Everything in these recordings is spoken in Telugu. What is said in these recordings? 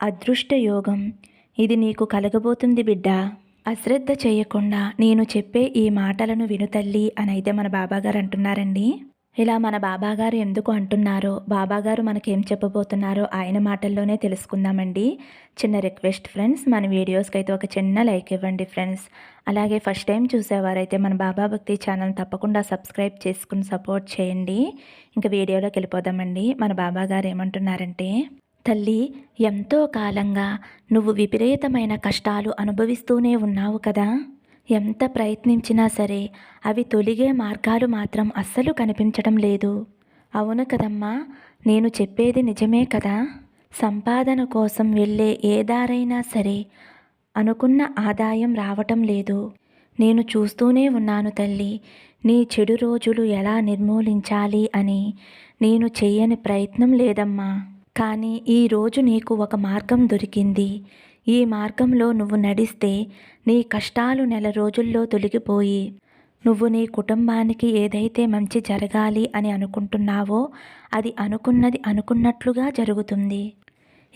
అదృష్ట యోగం ఇది నీకు కలగబోతుంది బిడ్డ. అశ్రద్ధ చేయకుండా నేను చెప్పే ఈ మాటలను విను తల్లి అని అయితే మన బాబాగారు అంటున్నారండి. ఇలా మన బాబాగారు ఎందుకు అంటున్నారో బాబాగారు మనకేం చెప్పబోతున్నారో ఆయన మాటల్లోనే తెలుసుకుందామండి. చిన్న రిక్వెస్ట్ ఫ్రెండ్స్ మన వీడియోస్కి అయితే ఒక చిన్న లైక్ ఇవ్వండి ఫ్రెండ్స్. అలాగే ఫస్ట్ టైం చూసేవారైతే మన బాబా భక్తి ఛానల్ తప్పకుండా సబ్స్క్రైబ్ చేసుకుని సపోర్ట్ చేయండి. ఇంకా వీడియోలోకి వెళ్ళిపోదామండి. మన బాబాగారు ఏమంటున్నారంటే తల్లి ఎంతో కాలంగా నువ్వు విపరీతమైన కష్టాలు అనుభవిస్తూనే ఉన్నావు కదా? ఎంత ప్రయత్నించినా సరే అవి తొలిగే మార్గాలు మాత్రం అస్సలు కనిపించడం లేదు. అవును కదమ్మా నేను చెప్పేది నిజమే కదా? సంపాదన కోసం వెళ్ళే ఏ దారైనా సరే అనుకున్న ఆదాయం రావటం లేదు. నేను చూస్తూనే ఉన్నాను తల్లి నీ చెడు రోజులు ఎలా నిర్మూలించాలి అని. నేను చేయని ప్రయత్నం లేదమ్మా. కానీ ఈరోజు నీకు ఒక మార్గం దొరికింది. ఈ మార్గంలో నువ్వు నడిస్తే నీ కష్టాలు నెల రోజుల్లో తొలగిపోయి నువ్వు నీ కుటుంబానికి ఏదైతే మంచి జరగాలి అని అనుకుంటున్నావో అది అనుకున్నది అనుకున్నట్లుగా జరుగుతుంది.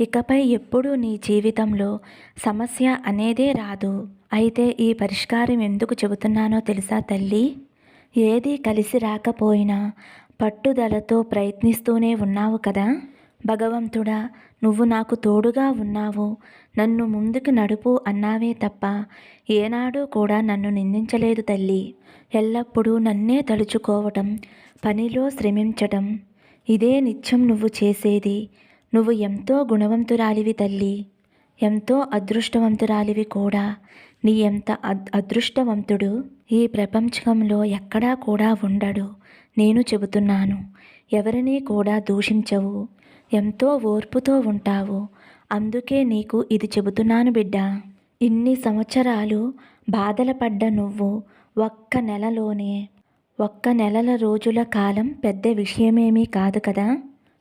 ఇకపై ఎప్పుడూ నీ జీవితంలో సమస్య అనేదే రాదు. అయితే ఈ పరిష్కారం ఎందుకు చెబుతున్నానో తెలుసా తల్లి? ఏది కలిసి రాకపోయినా పట్టుదలతో ప్రయత్నిస్తూనే ఉన్నావు కదా? భగవంతుడా నువ్వు నాకు తోడుగా ఉన్నావు. నన్ను ముందుకు నడుపు అన్నావే తప్ప ఏనాడూ కూడా నన్ను నిందించలేదు తల్లి. ఎల్లప్పుడూ నన్నే తలుచుకోవటం పనిలో శ్రమించటం ఇదే నిత్యం నువ్వు చేసేది. నువ్వు ఎంతో గుణవంతురాలివి తల్లి. ఎంతో అదృష్టవంతురాలివి కూడా. నీ ఎంత అద్ అదృష్టవంతుడు ఈ ప్రపంచంలో ఎక్కడా కూడా ఉండడు. నేను చెబుతున్నాను ఎవరినీ కూడా దూషించవు. ఎంతో ఓర్పుతో ఉంటావు. అందుకే నీకు ఇది చెబుతున్నాను బిడ్డ. ఇన్ని సంవత్సరాలు బాధల పడ్డ నువ్వు ఒక్క నెలలోనే ఒక్క నెలల రోజుల కాలం పెద్ద విషయమేమీ కాదు కదా?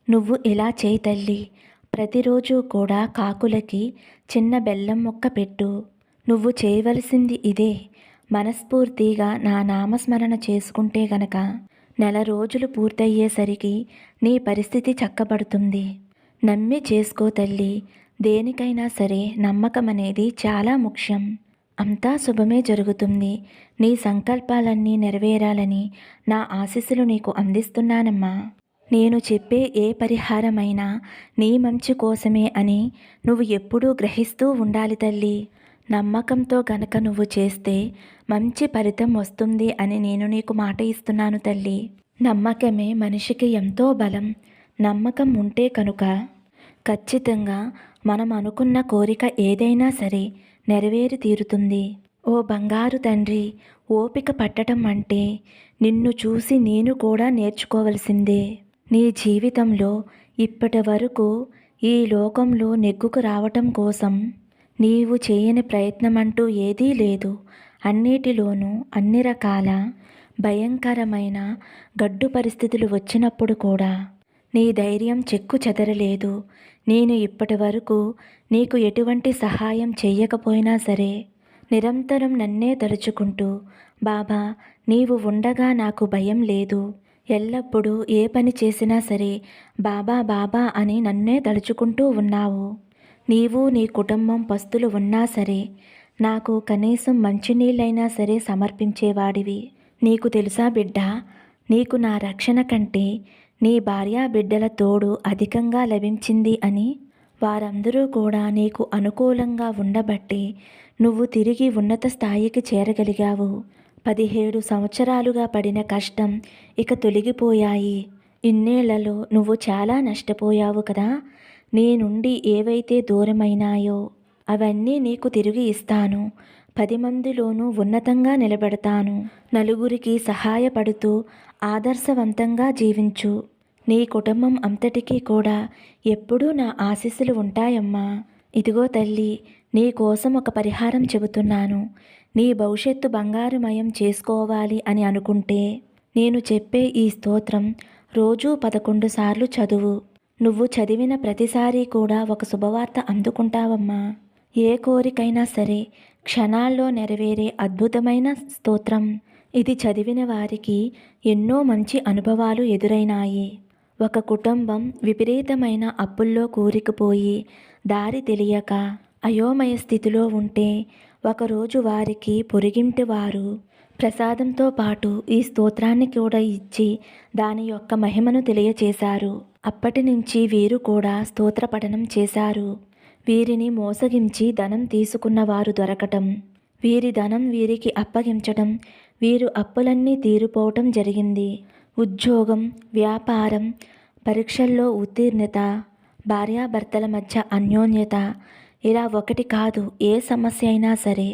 నువ్వు ఇలా చేయి తల్లి. ప్రతిరోజు కూడా కాకులకి చిన్న బెల్లం మొక్క పెట్టు. నువ్వు చేయవలసింది ఇదే. మనస్ఫూర్తిగా నా నామస్మరణ చేసుకుంటే గనక నెల రోజులు పూర్తయ్యేసరికి నీ పరిస్థితి చక్కబడుతుంది. నమ్మి చేసుకో తల్లి. దేనికైనా సరే నమ్మకం అనేది చాలా ముఖ్యం. అంతా శుభమే జరుగుతుంది. నీ సంకల్పాలన్నీ నెరవేరాలని నా ఆశీస్సులు నీకు అందిస్తున్నానమ్మా. నేను చెప్పే ఏ పరిహారమైనా నీ మంచి కోసమే అని నువ్వు ఎప్పుడూ గ్రహిస్తూ ఉండాలి తల్లి. నమ్మకంతో గనక నువ్వు చేస్తే మంచి ఫలితం వస్తుంది అని నేను నీకు మాట ఇస్తున్నాను తల్లి. నమ్మకమే మనిషికి ఎంతో బలం. నమ్మకం ఉంటే కనుక ఖచ్చితంగా మనం అనుకున్న కోరిక ఏదైనా సరే నెరవేరి తీరుతుంది. ఓ బంగారు తండ్రి ఓపిక పట్టడం అంటే నిన్ను చూసి నేను కూడా నేర్చుకోవలసిందే. నీ జీవితంలో ఇప్పటి వరకు ఈ లోకంలో నెగ్గుకు రావటం కోసం నీవు చేయని ప్రయత్నమంటూ ఏదీ లేదు. అన్నిటిలోనూ అన్ని రకాల భయంకరమైన గడ్డు పరిస్థితులు వచ్చినప్పుడు కూడా నీ ధైర్యం చెక్కు చెదరలేదు. నేను ఇప్పటి వరకు నీకు ఎటువంటి సహాయం చేయకపోయినా సరే నిరంతరం నన్నే తలుచుకుంటూ బాబా నీవు ఉండగా నాకు భయం లేదు. ఎల్లప్పుడూ ఏ పని చేసినా సరే బాబా బాబా అని నన్నే తలుచుకుంటూ ఉన్నావు. నీవు నీ కుటుంబం పస్తులు ఉన్నా సరే నాకు కనీసం మంచినీళ్ళైనా సరే సమర్పించేవాడివి. నీకు తెలుసా బిడ్డ నీకు నా రక్షణ కంటే నీ భార్యా బిడ్డల తోడు అధికంగా లభించింది అని. వారందరూ కూడా నీకు అనుకూలంగా ఉండబట్టి నువ్వు తిరిగి ఉన్నత స్థాయికి చేరగలిగావు. పదిహేడు సంవత్సరాలుగా పడిన కష్టం ఇక తొలగిపోయాయి. ఇన్నేళ్ళలో నువ్వు చాలా నష్టపోయావు కదా. నీ నుండి ఏవైతే దూరమైనాయో అవన్నీ నీకు తిరిగి ఇస్తాను. పది మందిలోనూ ఉన్నతంగా నిలబెడతాను. నలుగురికి సహాయపడుతూ ఆదర్శవంతంగా జీవించు. నీ కుటుంబం అంతటికీ కూడా ఎప్పుడూ నా ఆశీస్సులు ఉంటాయమ్మా. ఇదిగో తల్లి నీ కోసం ఒక పరిహారం చెబుతున్నాను. నీ భవిష్యత్తు బంగారుమయం చేసుకోవాలి అని అనుకుంటే నేను చెప్పే ఈ స్తోత్రం రోజూ పదకొండు సార్లు చదువు. నువ్వు చదివిన ప్రతిసారీ కూడా ఒక శుభవార్త అందుకుంటావమ్మా. ఏ కోరికైనా సరే క్షణాల్లో నెరవేరే అద్భుతమైన స్తోత్రం. ఇది చదివిన వారికి ఎన్నో మంచి అనుభవాలు ఎదురైనాయి. ఒక కుటుంబం విపరీతమైన అప్పుల్లో కూరుకుపోయి దారి తెలియక అయోమయ స్థితిలో ఉంటే ఒకరోజు వారికి పొరిగింటి వారు ప్రసాదంతో పాటు ఈ స్తోత్రాన్ని కూడా ఇచ్చి దాని యొక్క మహిమను తెలియచేశారు. అప్పటి నుంచి వీరు కూడా స్తోత్ర పఠనం చేశారు. వీరిని మోసగించి ధనం తీసుకున్న వారు దొరకటం వీరి ధనం వీరికి అప్పగించటం వీరు అప్పులన్నీ తీరిపోవటం జరిగింది. ఉద్యోగం వ్యాపారం పరీక్షల్లో ఉత్తీర్ణత భార్యాభర్తల మధ్య అన్యోన్యత ఇలా ఒకటి కాదు ఏ సమస్య అయినా సరే.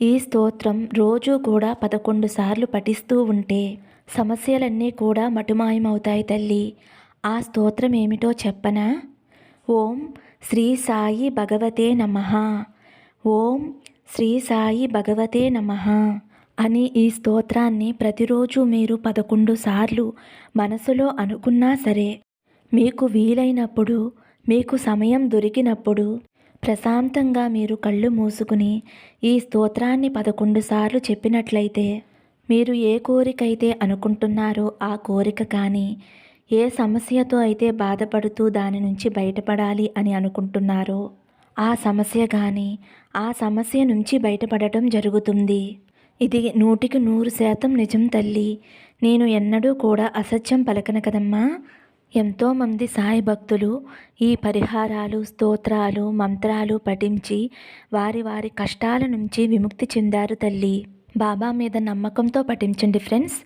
ఈ స్తోత్రం రోజు కూడా పదకొండు సార్లు పఠిస్తూ ఉంటే సమస్యలన్నీ కూడా మటుమాయమవుతాయి తల్లి. ఆ స్తోత్రం ఏమిటో చెప్పనా? ఓం శ్రీ సాయి భగవతే నమ. ఓం శ్రీ సాయి భగవతే నమ అని ఈ స్తోత్రాన్ని ప్రతిరోజు మీరు పదకొండు సార్లు మనసులో అనుకున్నా సరే మీకు వీలైనప్పుడు మీకు సమయం దొరికినప్పుడు ప్రశాంతంగా మీరు కళ్ళు మూసుకుని ఈ స్తోత్రాన్ని పదకొండు సార్లు చెప్పినట్లయితే మీరు ఏ కోరికైతే అనుకుంటున్నారో ఆ కోరిక కానీ ఏ సమస్యతో అయితే బాధపడుతూ దాని నుంచి బయటపడాలి అని అనుకుంటున్నారో ఆ సమస్య కానీ ఆ సమస్య నుంచి బయటపడటం జరుగుతుంది. ఇది నూటికి నూరు శాతం నిజం తల్లి. నేను ఎన్నడూ కూడా అసత్యం పలకను కదమ్మా. ఎంతోమంది సాయి భక్తులు ఈ పరిహారాలు స్తోత్రాలు మంత్రాలు పఠించి వారి వారి కష్టాల నుంచి విముక్తి చెందారు తల్లి. బాబా మీద నమ్మకంతో పఠించండి ఫ్రెండ్స్.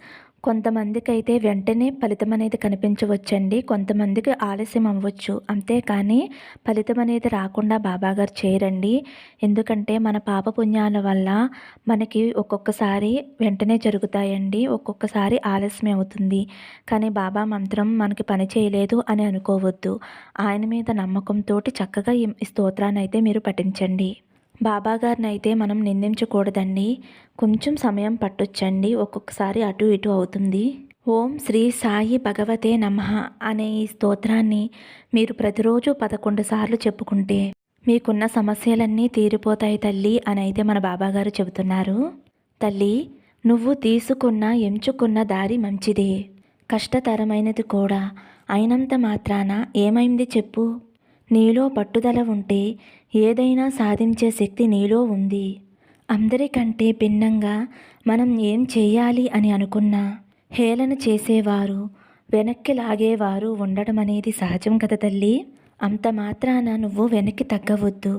కొంతమందికి అయితే వెంటనే ఫలితం అనేది కనిపించవచ్చండి. కొంతమందికి ఆలస్యం అవ్వచ్చు. అంతేకాని ఫలితం అనేది రాకుండా బాబాగారు చేయరండి. ఎందుకంటే మన పాప పుణ్యాల వల్ల మనకి ఒక్కొక్కసారి వెంటనే జరుగుతాయండి. ఒక్కొక్కసారి ఆలస్యం అవుతుంది. కానీ బాబా మంత్రం మనకి పని చేయలేదు అని అనుకోవద్దు. ఆయన మీద నమ్మకంతో చక్కగా ఈ స్తోత్రాన్ని అయితే మీరు పఠించండి. బాబాగారినైతే అయితే మనం నిందించకూడదండి. కొంచెం సమయం పట్టొచ్చండి. ఒక్కొక్కసారి అటు ఇటు అవుతుంది. ఓం శ్రీ సాయి భగవతే నమ అనే ఈ స్తోత్రాన్ని మీరు ప్రతిరోజు పదకొండు సార్లు చెప్పుకుంటే మీకున్న సమస్యలన్నీ తీరిపోతాయి తల్లి అని అయితే మన బాబాగారు చెబుతున్నారు. తల్లి నువ్వు తీసుకున్న ఎంచుకున్న దారి మంచిదే. కష్టతరమైనది కూడా. అయినంత మాత్రాన ఏమైంది చెప్పు. నీలో పట్టుదల ఉంటే ఏదైనా సాధించే శక్తి నీలో ఉంది. అందరికంటే భిన్నంగా మనం ఏం చేయాలి అని అనుకున్నా హేళన చేసేవారు వెనక్కి లాగేవారు ఉండడం అనేది సహజం కదా తల్లి? అంత మాత్రాన నువ్వు వెనక్కి తగ్గవద్దు.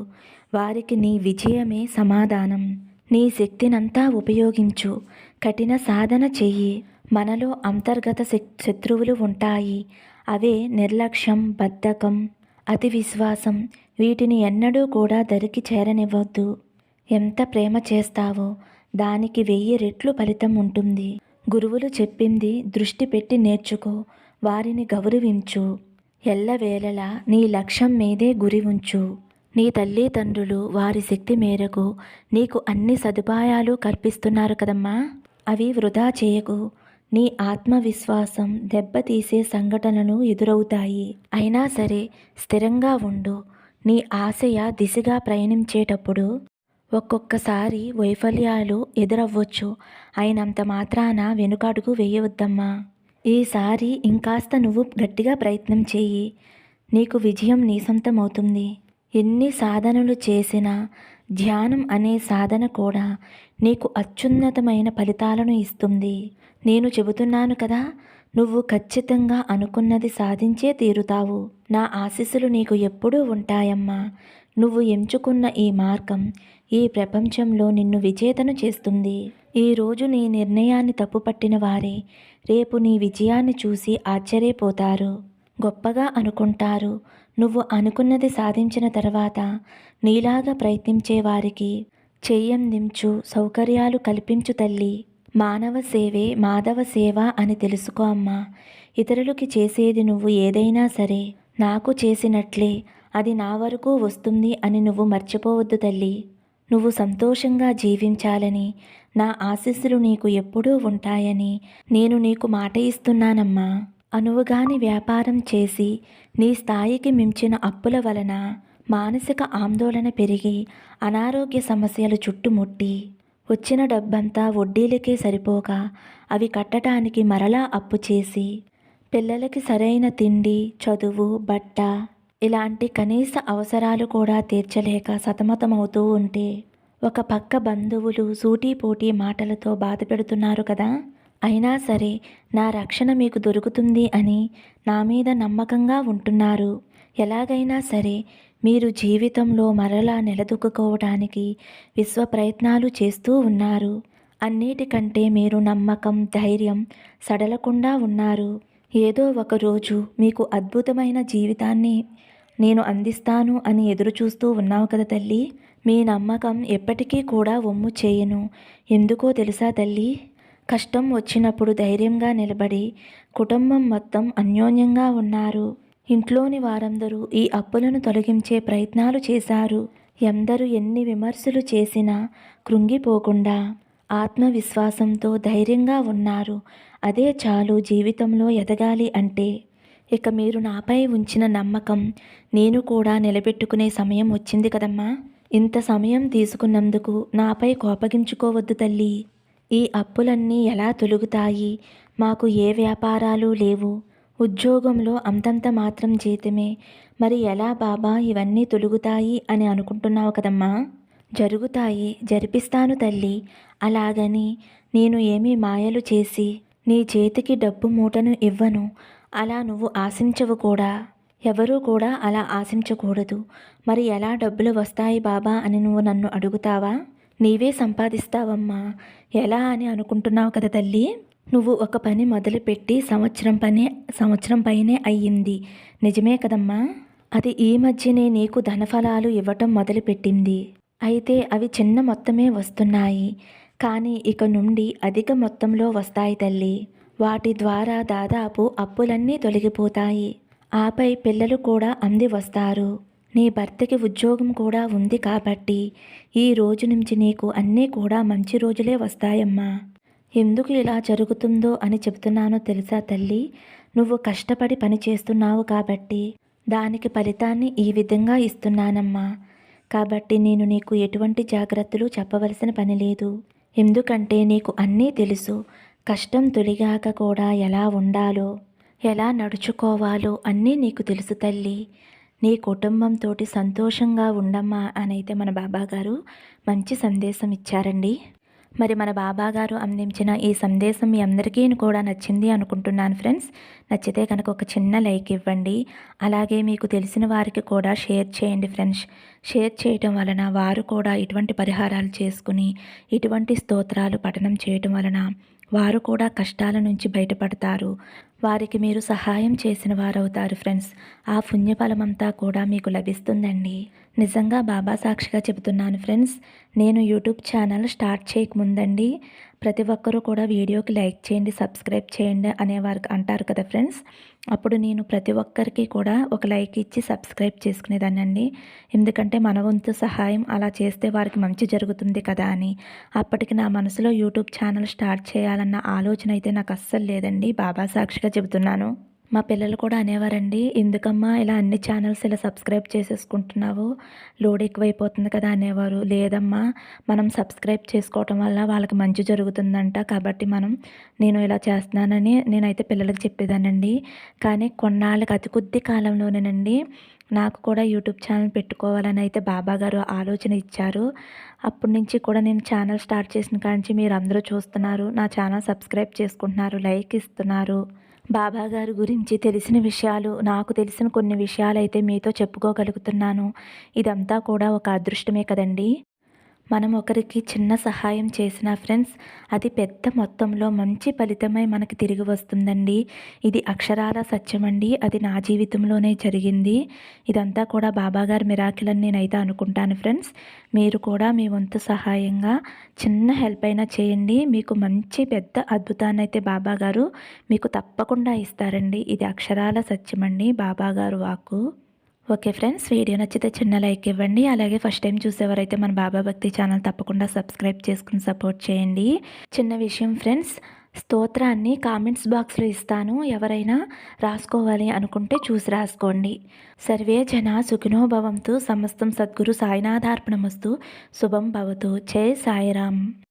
వారికి నీ విజయమే సమాధానం. నీ శక్తినంతా ఉపయోగించు. కఠిన సాధన చెయ్యి. మనలో అంతర్గత శత్రువులు ఉంటాయి. అవే నిర్లక్ష్యం బద్ధకం అతి విశ్వాసం. వీటిని ఎన్నడూ కూడా దరికి చేరనివ్వద్దు. ఎంత ప్రేమ చేస్తావో దానికి వెయ్యి రెట్లు ఫలితం ఉంటుంది. గురువులు చెప్పింది దృష్టి పెట్టి నేర్చుకో వారిని గౌరవించు. ఎల్లవేళలా నీ లక్ష్యం మీదే గురి ఉంచు. నీ తల్లిదండ్రులు వారి శక్తి మేరకు నీకు అన్ని సదుపాయాలు కల్పిస్తున్నారు కదమ్మా. అవి వృధా చేయకు. నీ ఆత్మవిశ్వాసం దెబ్బతీసే సంఘటనలు ఎదురవుతాయి. అయినా సరే స్థిరంగా ఉండు. నీ ఆశయ దిశగా ప్రయాణించేటప్పుడు ఒక్కొక్కసారి వైఫల్యాలు ఎదురవ్వచ్చు. అయినంత మాత్రాన వెనుకడుగు వేయవద్దమ్మా. ఈసారి ఇంకాస్త నువ్వు గట్టిగా ప్రయత్నం చేయి నీకు విజయం నీ సొంతమవుతుంది. ఎన్ని సాధనలు చేసినా ధ్యానం అనే సాధన కూడా నీకు అత్యున్నతమైన ఫలితాలను ఇస్తుంది. నేను చెబుతున్నాను కదా నువ్వు ఖచ్చితంగా అనుకున్నది సాధించే తీరుతావు. నా ఆశీస్సులు నీకు ఎప్పుడూ ఉంటాయమ్మా. నువ్వు ఎంచుకున్న ఈ మార్గం ఈ ప్రపంచంలో నిన్ను విజేతను చేస్తుంది. ఈరోజు నీ నిర్ణయాన్ని తప్పుపట్టిన వారే రేపు నీ విజయాన్ని చూసి ఆశ్చర్యపోతారు. గొప్పగా అనుకుంటారు. నువ్వు అనుకున్నది సాధించిన తర్వాత నీలాగా ప్రయత్నించే వారికి చెయ్యందించు సౌకర్యాలు కల్పించు తల్లి. మానవ సేవే మాధవ సేవ అని తెలుసుకో అమ్మా. ఇతరులకి చేసేది నువ్వు ఏదైనా సరే నాకు చేసినట్లే అది నా వరకు వస్తుంది అని నువ్వు మర్చిపోవద్దు తల్లి. నువ్వు సంతోషంగా జీవించాలని నా ఆశీస్సులు నీకు ఎప్పుడూ ఉంటాయని నేను నీకు మాట ఇస్తున్నానమ్మా. అనువుగాని వ్యాపారం చేసి నీ స్థాయికి మించిన అప్పుల వలన మానసిక ఆందోళన పెరిగి అనారోగ్య సమస్యలు చుట్టుముట్టి వచ్చిన డబ్బంతా వడ్డీలకే సరిపోక అవి కట్టడానికి మరలా అప్పు చేసి పిల్లలకి సరైన తిండి చదువు బట్ట ఇలాంటి కనీస అవసరాలు కూడా తీర్చలేక సతమతమవుతూ ఉంటే ఒక పక్క బంధువులు సూటీపోటీ మాటలతో బాధ పెడుతున్నారు కదా. అయినా సరే నా రక్షణ మీకు దొరుకుతుంది అని నా మీద నమ్మకంగా ఉంటున్నారు. ఎలాగైనా సరే మీరు జీవితంలో మరలా నిలదొక్కుకోవడానికి విశ్వ ప్రయత్నాలు చేస్తూ ఉన్నారు. అన్నిటికంటే మీరు నమ్మకం ధైర్యం సడలకుండా ఉన్నారు. ఏదో ఒకరోజు మీకు అద్భుతమైన జీవితాన్ని నేను అందిస్తాను అని ఎదురు చూస్తూ ఉన్నావు కదా తల్లి. మీ నమ్మకం ఎప్పటికీ కూడా ఒమ్ము చేయను. ఎందుకో తెలుసా తల్లి? కష్టం వచ్చినప్పుడు ధైర్యంగా నిలబడి కుటుంబం మొత్తం అన్యోన్యంగా ఉన్నారు. ఇంట్లోని వారందరూ ఈ అప్పులను తొలగించే ప్రయత్నాలు చేశారు. ఎందరు ఎన్ని విమర్శలు చేసినా కృంగిపోకుండా ఆత్మవిశ్వాసంతో ధైర్యంగా ఉన్నారు. అదే చాలు జీవితంలో ఎదగాలి అంటే. ఇక మీరు నాపై ఉంచిన నమ్మకం నేను కూడా నిలబెట్టుకునే సమయం వచ్చింది కదమ్మా. ఇంత సమయం తీసుకున్నందుకు నాపై కోపగించుకోవద్దు తల్లి. ఈ అప్పులన్నీ ఎలా తొలుగుతాయి? మాకు ఏ వ్యాపారాలు లేవు. ఉద్యోగంలో అంతంత మాత్రం జీతమే. మరి ఎలా బాబా ఇవన్నీ తొలుగుతాయి అని అనుకుంటున్నావు కదమ్మా? జరుగుతాయి జరిపిస్తాను తల్లి. అలాగని నేను ఏమీ మాయలు చేసి నీ చేతికి డబ్బు మూటను ఇవ్వను. అలా నువ్వు ఆశించవు కూడా. ఎవరూ కూడా అలా ఆశించకూడదు. మరి ఎలా డబ్బులు వస్తాయి బాబా అని నువ్వు నన్ను అడుగుతావా? నీవే సంపాదిస్తావమ్మా. ఎలా అని అనుకుంటున్నావు కదా తల్లి? నువ్వు ఒక పని మొదలుపెట్టి సంవత్సరం పని సంవత్సరం పైనే అయ్యింది. నిజమే కదమ్మా? అది ఈ మధ్యనే నీకు ధనఫలాలు ఇవ్వటం మొదలుపెట్టింది. అయితే అవి చిన్న మొత్తమే వస్తున్నాయి. కానీ ఇక నుండి అధిక మొత్తంలో వస్తాయి తల్లి. వాటి ద్వారా దాదాపు అప్పులన్నీ తొలగిపోతాయి. ఆపై పిల్లలు కూడా అంది వస్తారు. నీ భర్తకి ఉద్యోగం కూడా ఉంది కాబట్టి ఈ రోజు నుంచి నీకు అన్నీ కూడా మంచి రోజులే వస్తాయమ్మా. ఎందుకు ఇలా జరుగుతుందో అని చెబుతున్నానో తెలుసా తల్లి? నువ్వు కష్టపడి పని చేస్తున్నావు కాబట్టి దానికి ఫలితాన్ని ఈ విధంగా ఇస్తున్నానమ్మా. కాబట్టి నేను నీకు ఎటువంటి జాగ్రత్తలు చెప్పవలసిన పని లేదు. ఎందుకంటే నీకు అన్నీ తెలుసు. కష్టం తొలిగాక కూడా ఎలా ఉండాలో ఎలా నడుచుకోవాలో అన్నీ నీకు తెలుసు తల్లి. నీ కుటుంబంతో సంతోషంగా ఉండమ్మా అనైతే మన బాబాగారు మంచి సందేశం ఇచ్చారండి. మరి మన బాబాగారు అందించిన ఈ సందేశం మీ అందరికీ కూడా నచ్చింది అనుకుంటున్నాను ఫ్రెండ్స్. నచ్చితే కనుక ఒక చిన్న లైక్ ఇవ్వండి. అలాగే మీకు తెలిసిన వారికి కూడా షేర్ చేయండి ఫ్రెండ్స్. షేర్ చేయటం వలన వారు కూడా ఇటువంటి పరిహారాలు చేసుకుని ఇటువంటి స్తోత్రాలు పఠనం చేయటం వలన వారు కూడా కష్టాల నుంచి బయటపడతారు. వారికి మీరు సహాయం చేసిన వారవుతారు ఫ్రెండ్స్. ఆ పుణ్యఫలమంతా కూడా మీకు లభిస్తుందండి. నిజంగా బాబా సాక్షిగా చెబుతున్నాను ఫ్రెండ్స్. నేను యూట్యూబ్ ఛానల్ స్టార్ట్ చేయకముందండి ప్రతి ఒక్కరూ కూడా వీడియోకి లైక్ చేయండి సబ్స్క్రైబ్ చేయండి అనేవారు అంటారు కదా ఫ్రెండ్స్. అప్పుడు నేను ప్రతి ఒక్కరికి కూడా ఒక లైక్ ఇచ్చి సబ్స్క్రైబ్ చేసుకునేదానండి ఎందుకంటే మన వంతు సహాయం అలా చేస్తే వారికి మంచి జరుగుతుంది కదా అని. అప్పటికి నా మనసులో యూట్యూబ్ ఛానల్ స్టార్ట్ చేయాలన్న ఆలోచన అయితే నాకు అస్సలు లేదండి. బాబా సాక్షిగా చెబుతున్నాను. మా పిల్లలు కూడా అనేవారండి ఎందుకమ్మా ఇలా అన్ని ఛానల్స్ ఇలా సబ్స్క్రైబ్ చేసేసుకుంటున్నావు? లోడ్ ఎక్కువైపోతుంది కదా అనేవారు. లేదమ్మా మనం సబ్స్క్రైబ్ చేసుకోవటం వల్ల వాళ్ళకి మంచి జరుగుతుందంట. కాబట్టి మనం నేను ఇలా చేస్తున్నానని నేనైతే పిల్లలకి చెప్పేదానండి కానీ కొన్నాళ్ళకి అతి కొద్ది కాలంలోనేనండి నాకు కూడా యూట్యూబ్ ఛానల్ పెట్టుకోవాలని అయితే బాబా గారు ఆలోచన ఇచ్చారు. అప్పటి నుంచి కూడా నేను ఛానల్ స్టార్ట్ చేసిన కాంచి మీరు అందరూ చూస్తున్నారు. నా ఛానల్ సబ్స్క్రైబ్ చేసుకుంటున్నారు లైక్ ఇస్తున్నారు. బాబా గారి గురించి తెలిసిన విషయాలు నాకు తెలిసిన కొన్ని విషయాలు అయితే మీతో చెప్పుకోగలుగుతున్నాను. ఇదంతా కూడా ఒక అదృష్టమే కదండి? మనం ఒకరికి చిన్న సహాయం చేసిన ఫ్రెండ్స్ అది పెద్ద మొత్తంలో మంచి ఫలితమై మనకి తిరిగి వస్తుందండి. ఇది అక్షరాల సత్యమండి. అది నా జీవితంలోనే జరిగింది. ఇదంతా కూడా బాబాగారి మిరాకిల్ అని నేనైతే అనుకుంటాను ఫ్రెండ్స్. మీరు కూడా మీ వంతు సహాయంగా చిన్న హెల్ప్ అయినా చేయండి. మీకు మంచి పెద్ద అద్భుతాన్ని అయితే బాబాగారు మీకు తప్పకుండా ఇస్తారండి. ఇది అక్షరాల సత్యమండి బాబాగారు వాక్కు. ఓకే ఫ్రెండ్స్ వీడియో నచ్చితే చిన్న లైక్ ఇవ్వండి. అలాగే ఫస్ట్ టైం చూసేవారైతే మన బాబా భక్తి ఛానల్ తప్పకుండా సబ్స్క్రైబ్ చేసుకుని సపోర్ట్ చేయండి. చిన్న విషయం ఫ్రెండ్స్ స్తోత్రాన్ని కామెంట్స్ బాక్స్లో ఇస్తాను. ఎవరైనా రాసుకోవాలి అనుకుంటే చూసి రాసుకోండి. సర్వే జన సుఖినోభవంతు సమస్తం సద్గురు సాయినాథార్పణమస్తు. శుభం భవతు. జై సాయిరామ్.